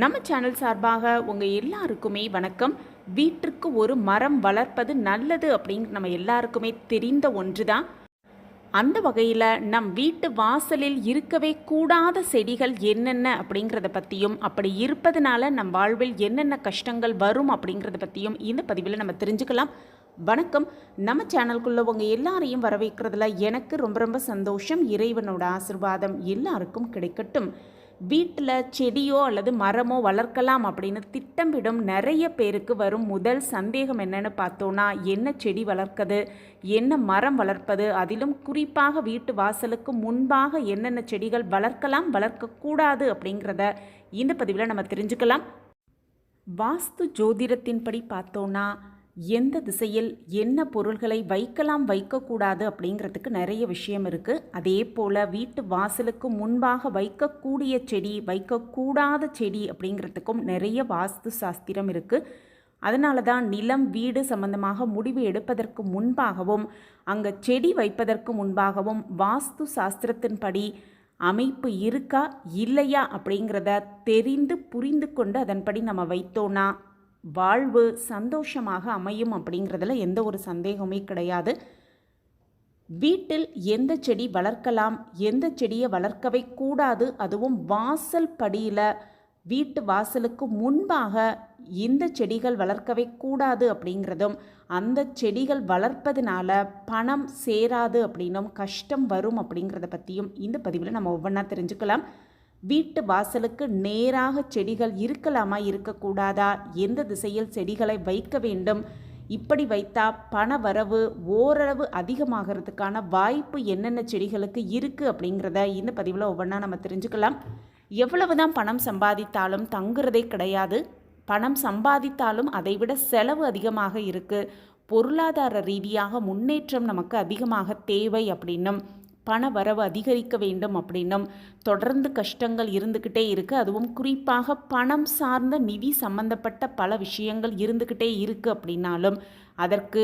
நம்ம சேனல் சார்பாக உங்கள் எல்லாருக்குமே வணக்கம். வீட்டிற்கு ஒரு மரம் வளர்ப்பது நல்லது அப்படிங்கிற நம்ம எல்லாருக்குமே தெரிந்த ஒன்று தான் அந்த வகையில் நம் வீட்டு வாசலில் இருக்கவே கூடாத செடிகள் என்னென்ன அப்படிங்கிறத பற்றியும் அப்படி இருப்பதனால நம் வாழ்வில் என்னென்ன கஷ்டங்கள் வரும் அப்படிங்கிறத பற்றியும் இந்த பதிவில் நம்ம தெரிஞ்சுக்கலாம். வணக்கம். நம்ம சேனலுக்குள்ளே உங்கள் எல்லாரையும் வரவேற்கிறதுல எனக்கு ரொம்ப ரொம்ப சந்தோஷம். இறைவனோட ஆசிர்வாதம் எல்லாருக்கும் கிடைக்கட்டும். வீட்டில் செடியோ அல்லது மரமோ வளர்க்கலாம் அப்படின்னு திட்டமிடும் நிறைய பேருக்கு வரும் முதல் சந்தேகம் என்னன்னு பார்த்தோன்னா என்ன செடி வளர்க்குது? என்ன மரம் வளர்ப்பது? அதிலும் குறிப்பாக வீட்டு வாசலுக்கு முன்பாக என்னென்ன செடிகள் வளர்க்கலாம் வளர்க்கக்கூடாது அப்படிங்கிறத இந்த பதிவில் நம்ம தெரிஞ்சுக்கலாம். வாஸ்து ஜோதிடத்தின்படி பார்த்தோன்னா எந்த திசையில் என்ன பொருள்களை வைக்கலாம் வைக்கக்கூடாது அப்படிங்கிறதுக்கு நிறைய விஷயம் இருக்குது அதே போல் வீட்டு வாசலுக்கு முன்பாக வைக்கக்கூடிய செடி வைக்கக்கூடாத செடி அப்படிங்கிறதுக்கும் நிறைய வாஸ்து சாஸ்திரம் இருக்குது அதனால தான் நிலம் வீடு சம்பந்தமாக முடிவு எடுப்பதற்கு முன்பாகவும் அங்கே செடி வைப்பதற்கு முன்பாகவும் வாஸ்து சாஸ்திரத்தின்படி அமைப்பு இருக்கா இல்லையா அப்படிங்கிறத தெரிந்து புரிந்து கொண்டு அதன்படி நம்ம வைத்தோன்னா வாழ்வு சந்தோஷமாக அமையும் அப்படிங்கிறதுல எந்த ஒரு சந்தேகமே கிடையாது. வீட்டில் எந்த செடி வளர்க்கலாம் எந்த செடியை வளர்க்கவே கூடாது அதுவும் வாசல் படியில் வீட்டு வாசலுக்கு முன்பாக இந்த செடிகள் வளர்க்கவே கூடாது அப்படிங்கிறதும் அந்த செடிகள் வளர்ப்பதுனால பணம் சேராது அப்படின்னும் கஷ்டம் வரும் அப்படிங்கிறத பற்றியும் இந்த பதிவில் நம்ம ஒவ்வொன்றா தெரிஞ்சுக்கலாம். வீட்டு வாசலுக்கு நேராக செடிகள் இருக்கலாமா இருக்கக்கூடாதா? எந்த திசையில் செடிகளை வைக்க வேண்டும்? இப்படி வைத்தா பண வரவு ஓரளவு அதிகமாகிறதுக்கான வாய்ப்பு என்னென்ன செடிகளுக்கு இருக்குது அப்படிங்கிறத இந்த பதிவில் ஒவ்வொன்றா நம்ம தெரிஞ்சுக்கலாம். எவ்வளவு தான் பணம் சம்பாதித்தாலும் தங்குறதே கிடையாது. பணம் சம்பாதித்தாலும் அதைவிட செலவு அதிகமாக இருக்குது பொருளாதார ரீதியாக முன்னேற்றம் நமக்கு அதிகமாக தேவை அப்படின்னும் பண வரவு அதிகரிக்க வேண்டும் அப்படின்னும் தொடர்ந்து கஷ்டங்கள் இருந்துக்கிட்டே இருக்குது அதுவும் குறிப்பாக பணம் சார்ந்த நிதி சம்பந்தப்பட்ட பல விஷயங்கள் இருந்துக்கிட்டே இருக்குது அப்படின்னாலும் அதற்கு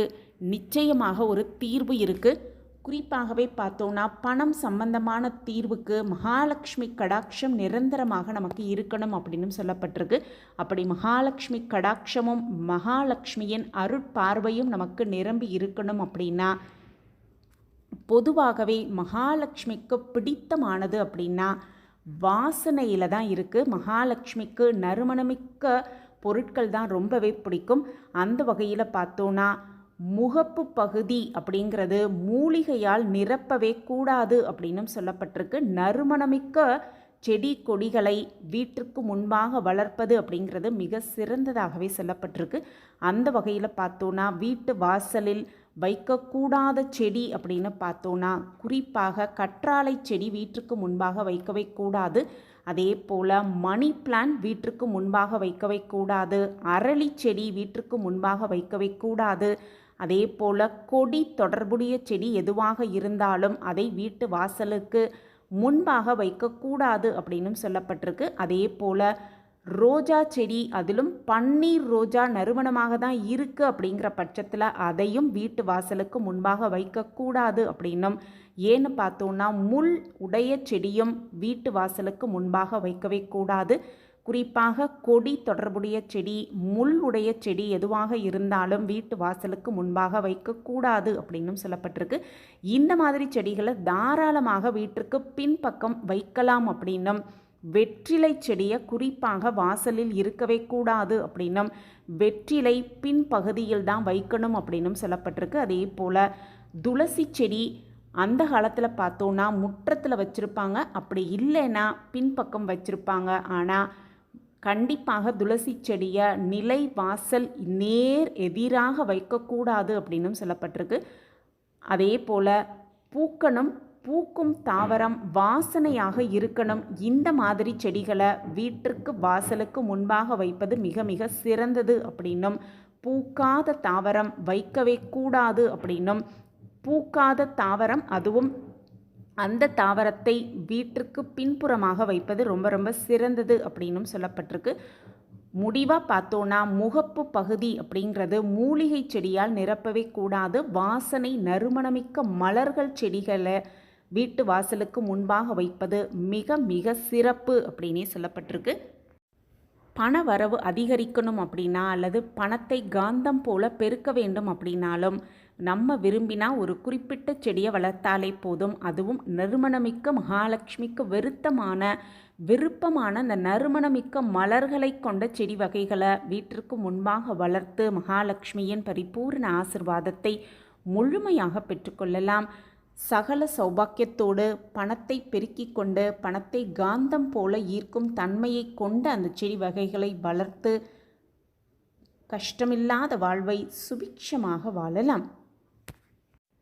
நிச்சயமாக ஒரு தீர்வு இருக்குது குறிப்பாகவே பார்த்தோன்னா பணம் சம்பந்தமான தீர்வுக்கு மகாலட்சுமி கடாட்சம் நிரந்தரமாக நமக்கு இருக்கணும் அப்படின்னு சொல்லப்பட்டிருக்கு. அப்படி மகாலட்சுமி கடாட்சமும் மகாலட்சுமியின் அருட்பார்வையும் நமக்கு நிரம்பி இருக்கணும் அப்படின்னா பொதுவாகவே மகாலட்சுமிக்கு பிடித்தமானது அப்படின்னா வாசனையில் தான் இருக்குது மகாலட்சுமிக்கு நறுமணமிக்க பொருட்கள் தான் ரொம்பவே பிடிக்கும். அந்த வகையில் பார்த்தோன்னா முகப்பு பகுதி அப்படிங்கிறது மூலிகையால் நிரப்பவே கூடாது அப்படின்னும் சொல்லப்பட்டிருக்கு. நறுமணமிக்க செடி கொடிகளை வீட்டிற்கு முன்பாக வளர்ப்பது அப்படிங்கிறது மிக சிறந்ததாகவே சொல்லப்பட்டிருக்கு. அந்த வகையில் பார்த்தோன்னா வீட்டு வாசலில் வைக்கக்கூடாத செடி அப்படின்னு பார்த்தோன்னா குறிப்பாக கற்றாழை செடி வீட்டுக்கு முன்பாக வைக்கவே கூடாது. அதே போல் மணி பிளான் வீட்டிற்கு முன்பாக வைக்கவே கூடாது. அரளி செடி வீட்டிற்கு முன்பாக வைக்கவே கூடாது. அதே போல் கொடி தொடர்புடைய செடி எதுவாக இருந்தாலும் அதை வீட்டு வாசலுக்கு முன்பாக வைக்கக்கூடாது அப்படின்னு சொல்லப்பட்டிருக்கு. அதே போல் ரோஜா செடி அதிலும் பன்னீர் ரோஜா நறுமணமாக தான் இருக்குது அப்படிங்கிற பட்சத்தில் அதையும் வீட்டு வாசலுக்கு முன்பாக வைக்கக்கூடாது அப்படின்னும். ஏன்னு பார்த்தோன்னா முள் உடைய செடியும் வீட்டு வாசலுக்கு முன்பாக வைக்கவே கூடாது. குறிப்பாக கொடி தொடர்புடைய செடி முள் உடைய செடி எதுவாக இருந்தாலும் வீட்டு வாசலுக்கு முன்பாக வைக்கக்கூடாது அப்படின்னும் சொல்லப்பட்டிருக்கு. இந்த மாதிரி செடிகளை தாராளமாக வீட்டிற்கு பின்பக்கம் வைக்கலாம் அப்படின்னும். வெற்றிலை செடியை குறிப்பாக வாசலில் இருக்கவே கூடாது அப்படின்னும். வெற்றிலை பின்பகுதியில் தான் வைக்கணும் அப்படின்னும் சொல்லப்பட்டிருக்கு. அதே போல் துளசி செடி அந்த காலத்தில் பார்த்தோன்னா முற்றத்தில் வச்சுருப்பாங்க. அப்படி இல்லைன்னா பின்பக்கம் வச்சுருப்பாங்க. ஆனால் கண்டிப்பாக துளசி செடியை நிலை வாசல் நேர் எதிராக வைக்கக்கூடாது அப்படின்னும் சொல்லப்பட்டிருக்கு. அதே போல் பூக்கணும் பூக்கும் தாவரம் வாசனையாக இருக்கணும். இந்த மாதிரி செடிகளை வீட்டிற்கு வாசலுக்கு முன்பாக வைப்பது மிக மிக சிறந்தது அப்படின்னும். பூக்காத தாவரம் வைக்கவே கூடாது அப்படின்னும். பூக்காத தாவரம் அதுவும் அந்த தாவரத்தை வீட்டிற்கு பின்புறமாக வைப்பது ரொம்ப ரொம்ப சிறந்தது அப்படின்னும் சொல்லப்பட்டிருக்கு. முடிவாக பார்த்தோன்னா முகப்பு பகுதி அப்படிங்கிறது மூலிகை செடியால் நிரப்பவே கூடாது. வாசனை நறுமணமிக்க மலர்கள் செடிகளை வீட்டு வாசலுக்கு முன்பாக வைப்பது மிக மிக சிறப்பு அப்படின்னே சொல்லப்பட்டிருக்கு. பண வரவு அதிகரிக்கணும் அப்படின்னா அல்லது பணத்தை காந்தம் போல பெருக்க வேண்டும் அப்படின்னாலும் நம்ம விரும்பினா ஒரு குறிப்பிட்ட செடியை வளர்த்தாலே போதும். அதுவும் நறுமணமிக்க மகாலட்சுமிக்கு வெறுத்தமான விருப்பமான அந்த நறுமணமிக்க மலர்களை கொண்ட செடி வகைகளை வீட்டிற்கு முன்பாக வளர்த்து மகாலட்சுமியின் பரிபூர்ண ஆசிர்வாதத்தை முழுமையாக பெற்றுக்கொள்ளலாம் சகல சௌபாக்கியத்தோடு பணத்தை பெருக்கிக் கொண்டு பணத்தை காந்தம் போல ஈர்க்கும் தன்மையை கொண்ட அந்த செடி வகைகளை வளர்த்து கஷ்டமில்லாத வாழ்வை சுபிக்ஷமாக வாழலாம்.